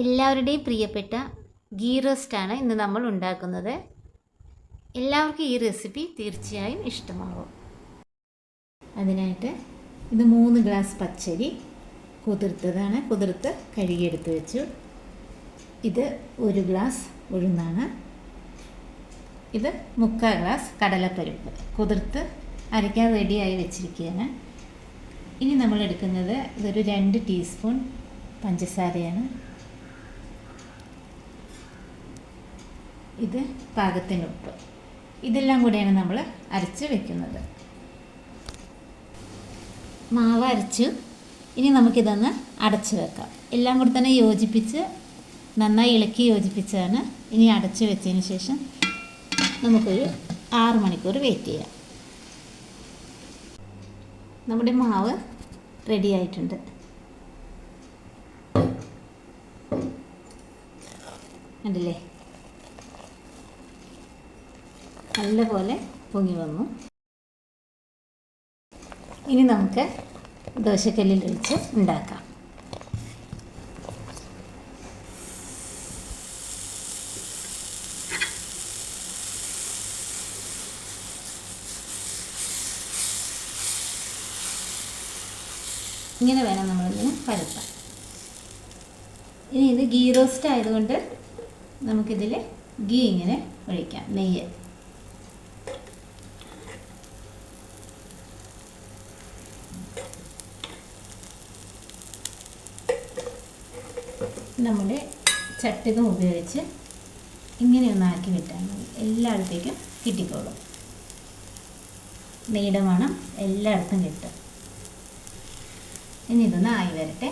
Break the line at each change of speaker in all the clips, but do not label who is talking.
എല്ലാവരുടെയും പ്രിയപ്പെട്ട ഗീ റോസ്റ്റാണ് ഇന്ന് നമ്മൾ ഉണ്ടാക്കുന്നത്. എല്ലാവർക്കും ഈ റെസിപ്പി തീർച്ചയായും ഇഷ്ടമാകും അതിനായിട്ട് ഇത് മൂന്ന് ഗ്ലാസ് പച്ചരി കുതിർത്തതാണ്. കുതിർത്ത് കഴുകിയെടുത്ത് വെച്ചു. ഇത് ഒരു ഗ്ലാസ് ഉഴുന്നാണ്. ഇത് മുക്കാൽ ഗ്ലാസ് കടലപ്പരിപ്പ്. കുതിർത്ത് അരയ്ക്കാൻ റെഡിയായി വെച്ചിരിക്കുകയാണ്. ഇനി നമ്മൾ എടുക്കുന്നത് ഇതൊരു രണ്ട് ടീസ്പൂൺ പഞ്ചസാരയാണ്. ഇത് പാകത്തിന് ഉപ്പ് ഇതെല്ലാം കൂടെയാണ് നമ്മൾ അരച്ച് വെക്കുന്നത്. മാവ് അരച്ചു ഇനി നമുക്കിതൊന്ന് അടച്ച് വെക്കാം. എല്ലാം കൂടെ തന്നെ യോജിപ്പിച്ച് നന്നായി ഇളക്കി യോജിപ്പിച്ചാണ് ഇനി അടച്ച് വെച്ചതിന് ശേഷം നമുക്കൊരു ആറ് മണിക്കൂർ വെയിറ്റ് ചെയ്യാം. നമ്മുടെ മാവ് റെഡി ആയിട്ടുണ്ട്. കണ്ടില്ലേ? നല്ലപോലെ പൊങ്ങി വന്നു. ഇനി നമുക്ക് ദോശക്കല്ലിൽ ഒഴിച്ച് ഉണ്ടാക്കാം. ഇങ്ങനെ വേണം നമ്മളിങ്ങനെ പരത്താൻ. ഇനി ഇത് ഗീ റോസ്റ്റ് ആയതുകൊണ്ട് നമുക്കിതിൽ ഗീ ഇങ്ങനെ ഒഴിക്കാം നെയ്യ്. നമ്മുടെ ചട്ടികം ഉപയോഗിച്ച് ഇങ്ങനെയൊന്ന് ആക്കി വിട്ടാൽ മതി. എല്ലായിടത്തേക്കും കിട്ടിക്കോളും. മണം എല്ലായിടത്തും കിട്ടും. ഇനി ഇതൊന്ന് ആയി വരട്ടെ.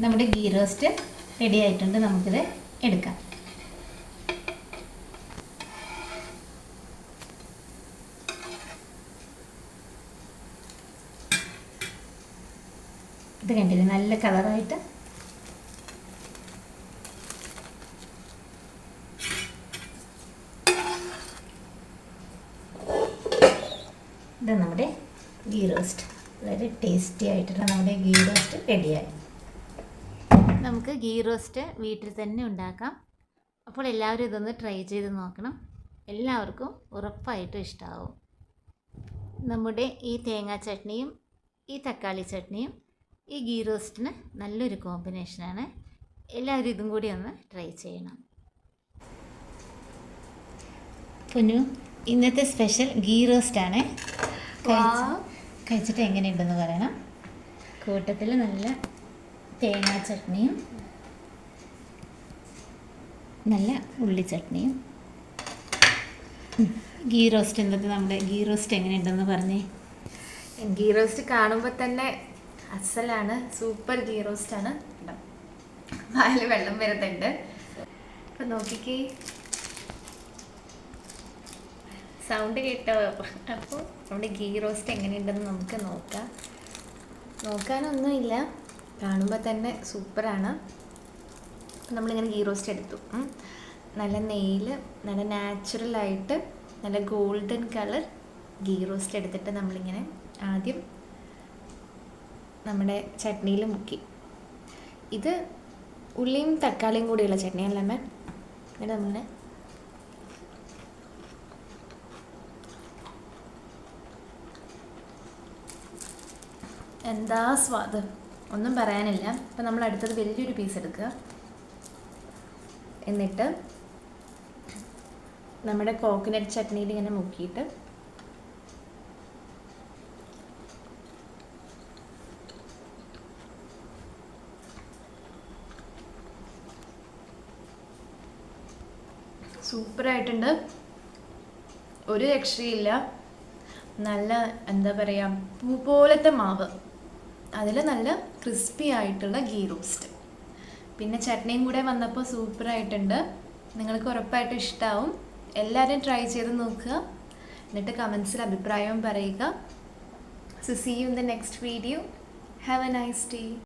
നമ്മുടെ ഗീ റോസ്റ്റ് റെഡി ആയിട്ടുണ്ട്. നമുക്കിത് എടുക്കാം. ഇത് കണ്ടില്ലേ? നല്ല കളറായിട്ട്. ഇത് നമ്മുടെ ഗീ റോസ്റ്റ്. വളരെ ടേസ്റ്റി ആയിട്ടുള്ള നമ്മുടെ ഗീ റോസ്റ്റ് റെഡിയായി. നമുക്ക് ഗീ റോസ്റ്റ് വീട്ടിൽ തന്നെ ഉണ്ടാക്കാം. അപ്പോൾ എല്ലാവരും ഇതൊന്ന് ട്രൈ ചെയ്ത് നോക്കണം. എല്ലാവർക്കും ഉറപ്പായിട്ടും ഇഷ്ടമാവും നമ്മുടെ ഈ തേങ്ങാ ചട്നിയും ഈ തക്കാളി ചട്നിയും ഈ ഗീ റോസ്റ്റിന് നല്ലൊരു കോമ്പിനേഷനാണ്. എല്ലാവരും ഇതും കൂടി ഒന്ന് ട്രൈ ചെയ്യണം. പൊന്നു ഇന്നത്തെ സ്പെഷ്യൽ ഗീ റോസ്റ്റാണ്. കഴിച്ചിട്ട് എങ്ങനെയുണ്ടെന്ന് പറയണം. കൂട്ടത്തിൽ നല്ല തേങ്ങാ ചട്നിയും നല്ല ഉള്ളി ചട്നിയും. ഗീ റോസ്റ്റ് എന്തൊക്കെ നമ്മുടെ ഗീ റോസ്റ്റ് എങ്ങനെയുണ്ടെന്ന് പറഞ്ഞേ.
ഗീ റോസ്റ്റ് കാണുമ്പോൾ തന്നെ അസലാണ് സൂപ്പർ ഗീ റോസ്റ്റ് ആണ്? വായിൽ വെള്ളം വരുന്നുണ്ട്. അപ്പൊ നോക്കിക്കേ. സൗണ്ട് കേട്ടോ. അപ്പോൾ നമ്മുടെ ഗീ റോസ്റ്റ് എങ്ങനെയുണ്ടെന്ന് നമുക്ക് നോക്കാം. നോക്കാനൊന്നുമില്ല. കാണുമ്പോൾ തന്നെ സൂപ്പറാണ്. നമ്മളിങ്ങനെ ഗീ റോസ്റ്റ് എടുത്തു. നല്ല നെയ്യിൽ നല്ല നാച്ചുറലായിട്ട് നല്ല ഗോൾഡൻ കളർ ഗീ റോസ്റ്റ് എടുത്തിട്ട് നമ്മളിങ്ങനെ ആദ്യം നമ്മുടെ ചട്നിയിൽ മുക്കി. ഇത് ഉള്ളിയും തക്കാളിയും കൂടിയുള്ള ചട്നിയല്ല മാം എന്നിട്ട് നമ്മൾ എന്താ സ്വാദ് ഒന്നും പറയാനില്ല. അപ്പം നമ്മൾ അടുത്തത് വലിയൊരു പീസ് എടുക്കുക. എന്നിട്ട് നമ്മുടെ കോക്കനട്ട് ചട്നിയിൽ ഇങ്ങനെ മുക്കിയിട്ട് സൂപ്പറായിട്ടുണ്ട്. ഒരു രക്ഷയില്ല നല്ല എന്താ പറയുക പൂ പോലത്തെ മാവ്. അതിൽ നല്ല ക്രിസ്പി ആയിട്ടുള്ള ഗീ റോസ്റ്റ്. പിന്നെ ചട്നിയും കൂടെ വന്നപ്പോൾ സൂപ്പർ ആയിട്ടുണ്ട് നിങ്ങൾക്ക് ഉറപ്പായിട്ടും ഇഷ്ടമാവും എല്ലാവരും ട്രൈ ചെയ്ത് നോക്കുക. എന്നിട്ട് കമൻസിൽ അഭിപ്രായവും പറയുക. So see you in the next video have a nice day